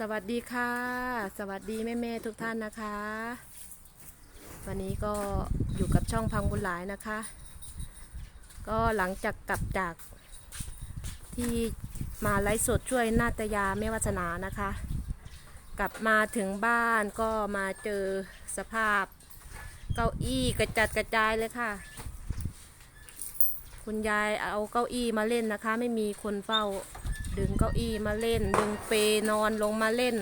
สวัสดีค่ะ สวัสดีแม่แม่ๆทุกท่านนะคะ วันนี้ก็อยู่กับช่องพังบุญหลายนะคะ ก็หลังจากกลับจากที่มาไลฟ์สดช่วยนาตยาแม่วัฒนานะคะ กลับมาถึงบ้านก็มาเจอสภาพ เก้าอี้กระจัดกระจายเลยค่ะ คุณยายเอาเก้าอี้มาเล่นนะคะ ไม่มีคนเฝ้า ดึงเก้าอี้มาเล่น ดึงเปนอนลงมาเล่น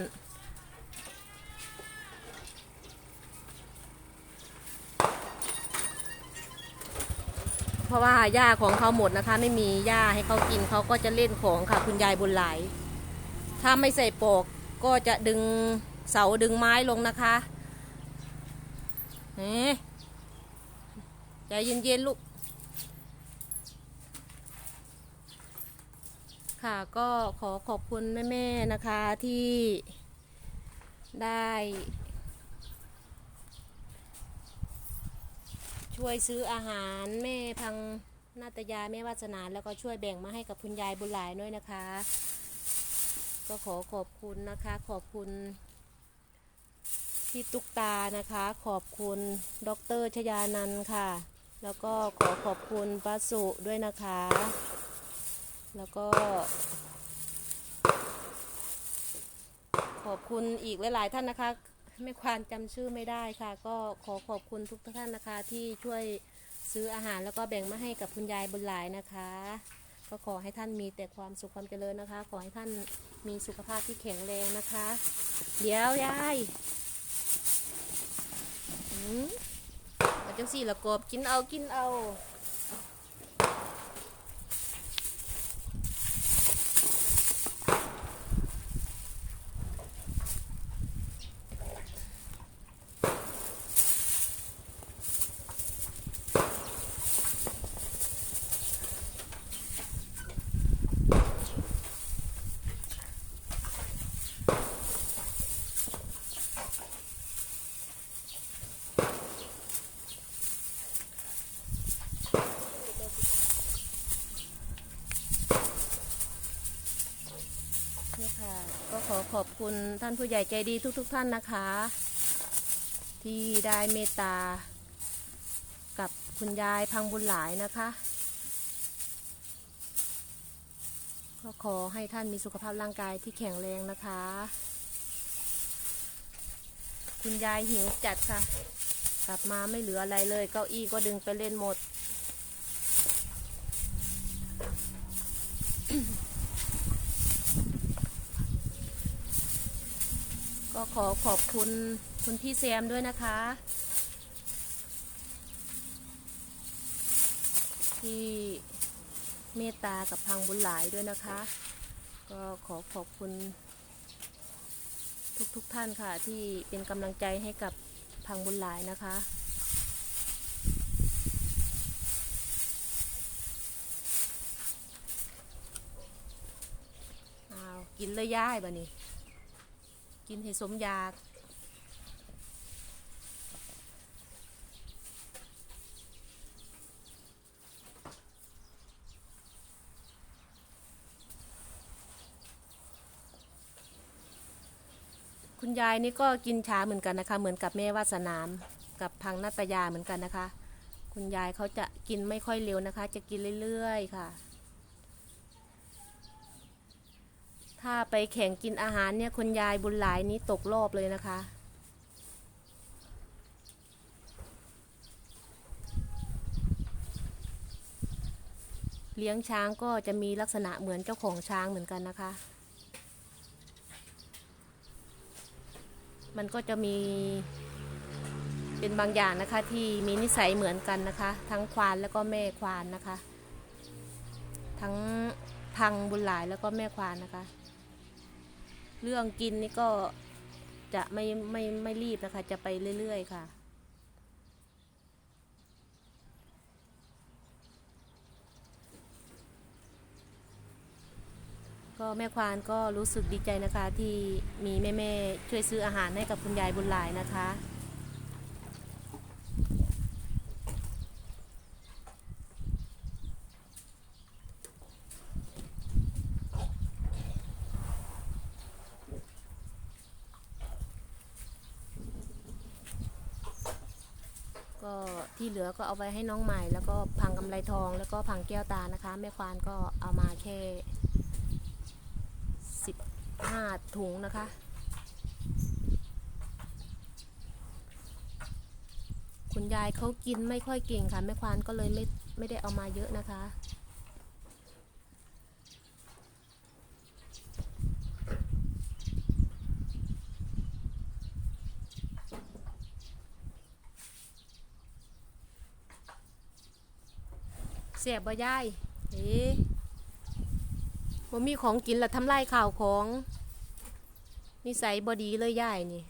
เพราะว่าหญ้าของเขาหมดนะคะ ไม่มีหญ้าให้เขากินเขาก็จะเล่นของค่ะ คุณยายบุญหลาย ถ้าไม่ใส่ปอกก็จะดึงเสาดึงไม้ลงนะคะเอ๊ะใจเย็นๆลูก ค่ะก็ขอขอบคุณแม่ๆนะคะที่ได้ ช่วยซื้ออาหารแม่พังนาตยาแม่วาสนาแล้วก็ช่วยแบ่งมาให้กับคุณยายบุญหลายด้วยนะคะ ก็ขอขอบคุณนะคะ ขอบคุณพี่ตุ๊กตานะคะ ขอบคุณดรชยานันค่ะ แล้วก็ขอขอบคุณป้าสุด้วยนะคะ แล้วก็ ขอบคุณอีกหลาย ๆ ท่านนะคะ ไม่ควานจำชื่อไม่ได้ค่ะ ก็ขอขอบคุณทุกท่านนะคะ ที่ช่วยซื้ออาหารแล้วก็แบ่งมาให้กับคุณยายบุญหลายนะคะ ก็ขอให้ท่านมีแต่ความสุขความเจริญนะคะ ขอให้ท่านมีสุขภาพที่แข็งแรงนะคะ เดี๋ยวยายอืมเอาจังสี่ละกบกินเอากินเอา นี่ค่ะก็ขอขอบ คุณท่านผู้ใหญ่ใจดีทุกๆท่านนะคะ ที่ได้เมตตา กับคุณยายพังบุญหลายนะคะก็ขอให้ท่านมีสุขภาพร่างกายที่แข็งแรงนะคะ คุณยายหิวจัดค่ะ กลับมาไม่เหลืออะไรเลย เก้าอี้ก็ดึงไปเล่นหมด ก็ขอขอบคุณคุณพี่แซมด้วยนะคะ ที่เมตตากับพังบุญหลายด้วยนะคะ ก็ขอขอบคุณ ทุกๆทท่านค่ะ ที่เป็นกำลังใจให้กับพังบุญหลายนะคะอ้าวกินเลยย่ายบ่นี่ กินให้สมอยาก คุณยายนี่ก็กินช้าเหมือนกันนะคะ เหมือนกับแม่วาสนามกับพังนัตยาเหมือนกันนะคะ คุณยายเขาจะกินไม่ค่อยเร็วนะคะ จะกินเรื่อยๆค่ะ ถ้าไปแข่งกินอาหารเนี่ยคุณยายบุญหลายนี้ตกรอบเลยนะคะ เลี้ยงช้างก็จะมีลักษณะเหมือนเจ้าของช้างเหมือนกันนะคะ มันก็จะมีเป็นบางอย่างนะคะที่มีนิสัยเหมือนกันนะคะ ทั้งควานแล้วก็แม่ควานนะคะ ทั้งพังบุญหลายแล้วก็แม่ควานนะคะ เรื่องกินนี่ก็จะไม่ไม่ไม่รีบนะคะ จะไปเรื่อย ๆ ค่ะ ก็แม่ควานก็รู้สึกดีใจนะคะที่มีแม่ ๆ ช่วยซื้ออาหารให้กับคุณยายบุญหลายนะคะ ที่เหลือก็เอาไว้ให้น้องใหม่ แล้วก็พังกำไรทอง แล้วก็พังแก้วตานะคะแม่ควานก็เอามาแค่สิบห้าถุงนะคะ คุณยายเขากินไม่ค่อยเก่งค่ะแม่ควานก็เลยไม่ไม่ได้เอามาเยอะนะคะ เสียบบ่ยายเอ๊ะบ่มีของกินละทำลายข่าวของนิสัยบ่ดีเลยยายนี่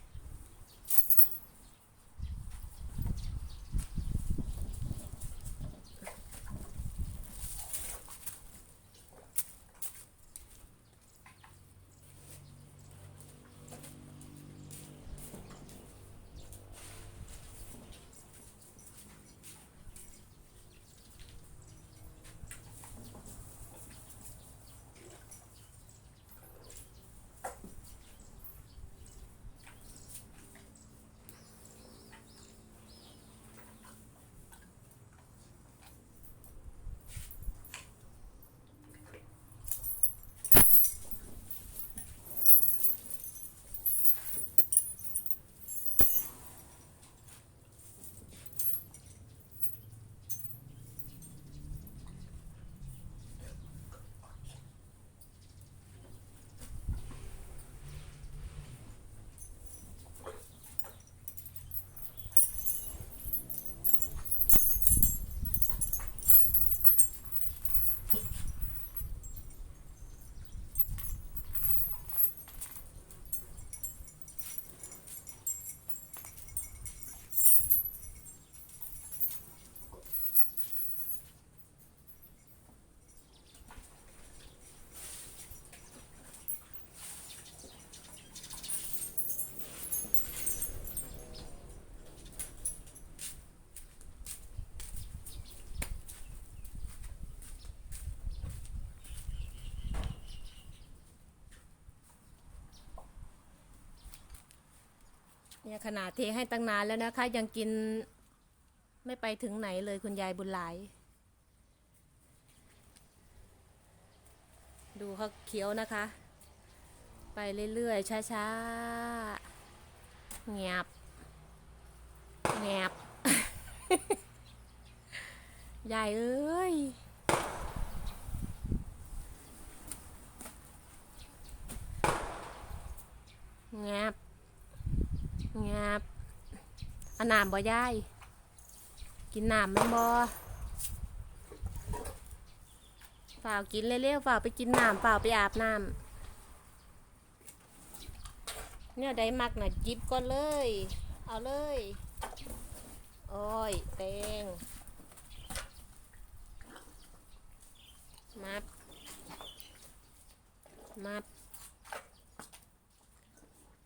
เนี่ยขนาดเทให้ตั้งนานแล้วนะคะ ยังกินไม่ไปถึงไหนเลยคุณยายบุญหลาย ดูเขาเคี้ยวนะคะ ไปเรื่อยๆช้าๆเงียบเงียบยายเอ้ยเงียบ งียบอาน้ำบ่ยาย กินน้ำแมันบ่ฝ่าวกินเร็วๆฝ่าวไปกินน้ำฝ่าวไปอาบน้ำเนี่ยได้มักน่ะจิบก่อนเลย เอาเลย โอ้ยเตงมับมับ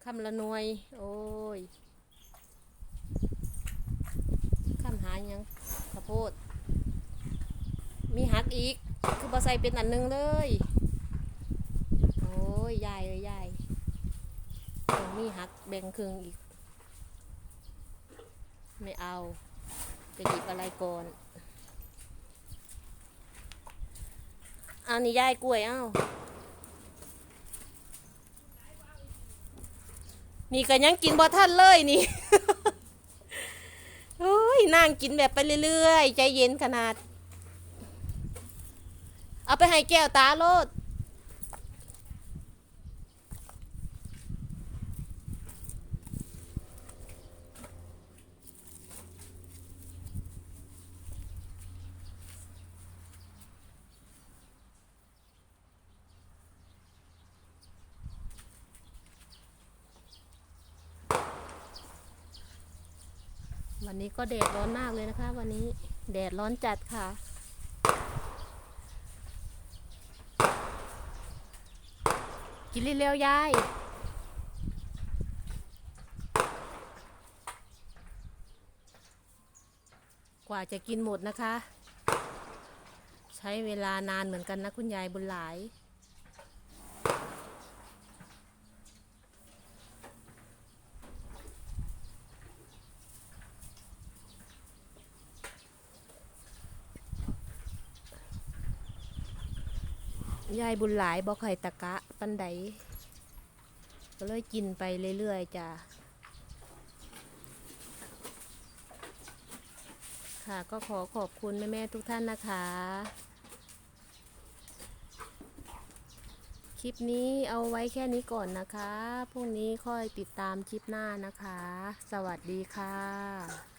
คำละหน่วย โอ้ยคำหายังข้าวโพด มีหักอีก คือบอใส่เป็นอันหนึงเลย โอ้ยยายเอ้ยยายยังมีหักแบ่งครึ่งอีก ไม่เอาจะหยิบอะไรก่อนเอานี่ยายกล้วยเอ้า นี่ก็ยังกินบ่ท่านเลยนี่ โอ้ยนั่งกินแบบไปเรื่อยๆ ใจเย็นขนาด เอาไปให้แก้วตาโลด วันนี้ก็แดดร้อนมากเลยนะคะ วันนี้แดดร้อนจัดค่ะ กินเร็วๆยายกว่าจะกินหมดนะคะ ใช้เวลานานเหมือนกันนะคุณยายบุญหลาย ยายบุญหลายบ่ค่อยตะกะปันใดก็เลยกินไปเรื่อยๆจ้ะค่ะก็ขอขอบคุณแม่ๆทุกท่านนะคะ คลิปนี้เอาไว้แค่นี้ก่อนนะคะ พรุ่งนี้ค่อยติดตามคลิปหน้านะคะ สวัสดีค่ะ